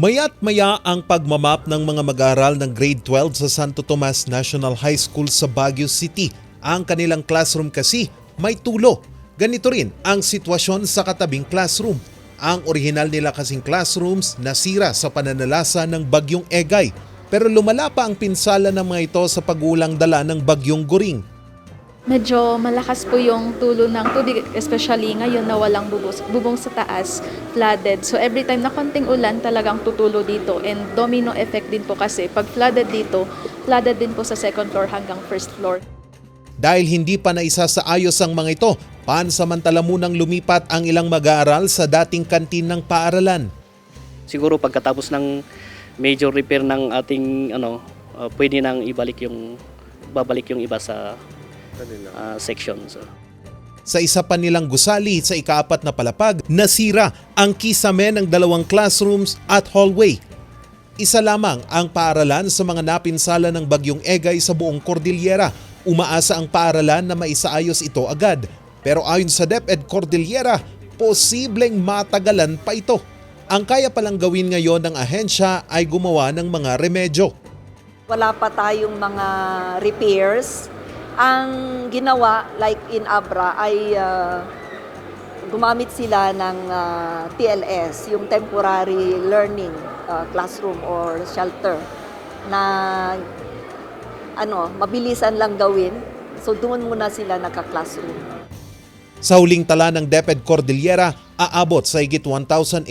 Maya't maya ang pagmamap ng mga mag-aaral ng grade 12 sa Santo Tomas National High School sa Baguio City. Ang kanilang classroom kasi may tulo. Ganito rin ang sitwasyon sa katabing classroom. Ang orihinal nila kasing classrooms nasira sa pananalasa ng bagyong Egay. Pero lumala pa ang pinsala ng mga ito sa pagulang dala ng bagyong Goring. Medyo malakas po yung tulo ng tubig, especially ngayon na walang bubos, bubong sa taas, flooded. So every time na konting ulan, talagang tutulo dito. And domino effect din po kasi pag flooded dito, flooded din po sa second floor hanggang first floor. Dahil hindi pa naisa sa ayos ang mga ito, pansamantala munang lumipat ang ilang mag-aaral sa dating kantin ng paaralan. siguro pagkatapos ng major repair ng ating ano uh, pwede nang ibalik yung babalik yung iba sa uh, section so Sa isa pa nilang gusali sa ikaapat na palapag, nasira ang kisame ng dalawang classrooms at hallway. Isa lamang ang paaralan sa mga napinsala ng bagyong Egay sa buong Cordillera. Umaasa ang paaralan na maisaayos ito agad. Pero ayon sa DepEd Cordillera, posibleng matagalan pa ito. Ang kaya palang gawin ngayon ng ahensya ay gumawa ng mga remedyo. Wala pa tayong mga repairs. Ang ginawa, like in Abra, ay uh, gumamit sila ng uh, TLS, yung temporary learning uh, classroom or shelter na ano, mabilisan lang gawin. So doon muna sila naka-classroom. Sa huling tala ng DepEd Cordillera, aabot sa higit 1,800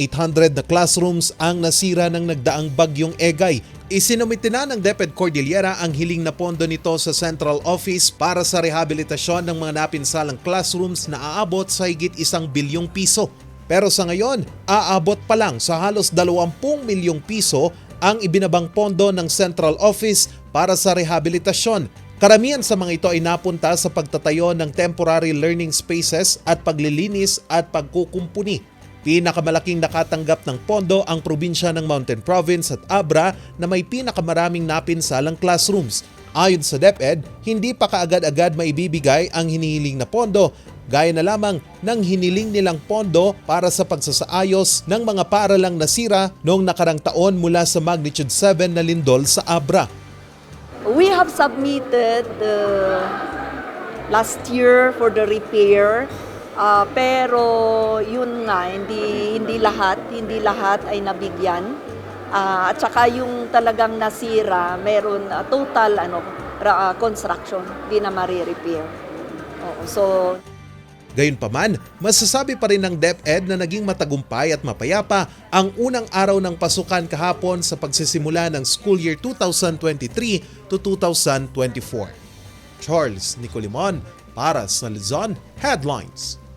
na classrooms ang nasira ng nagdaang bagyong Egay. Isinumite na ng DepEd Cordillera ang hiling na pondo nito sa Central Office para sa rehabilitasyon ng mga napinsalang classrooms na aabot sa higit isang bilyong piso. Pero sa ngayon, aabot pa lang sa halos 20 milyong piso ang ibinabang pondo ng Central Office para sa rehabilitasyon Karamihan sa mga ito ay napunta sa pagtatayo ng temporary learning spaces at paglilinis at pagkukumpuni. Pinakamalaking nakatanggap ng pondo ang probinsya ng Mountain Province at Abra na may pinakamaraming napinsalang classrooms. Ayon sa DepEd, hindi pa kaagad-agad maibibigay ang hinihiling na pondo gaya na lamang ng hiniling nilang pondo para sa pagsasaayos ng mga paaralang nasira noong nakarang taon mula sa magnitude 7 na lindol sa Abra. We have submitted the last year for the repair. Ah, pero yun nga, hindi, hindi lahat, hindi lahat ay nabigyan. Ah, at saka yung talagang nasira, meron ah, total ano, ah, construction, hindi na mare-repair. Oo, so Gayunpaman, masasabi pa rin ng DepEd na naging matagumpay at mapayapa ang unang araw ng pasukan kahapon sa pagsisimula ng school year 2023 to 2024. Charles Nicolimon para sa Luzon Headlines.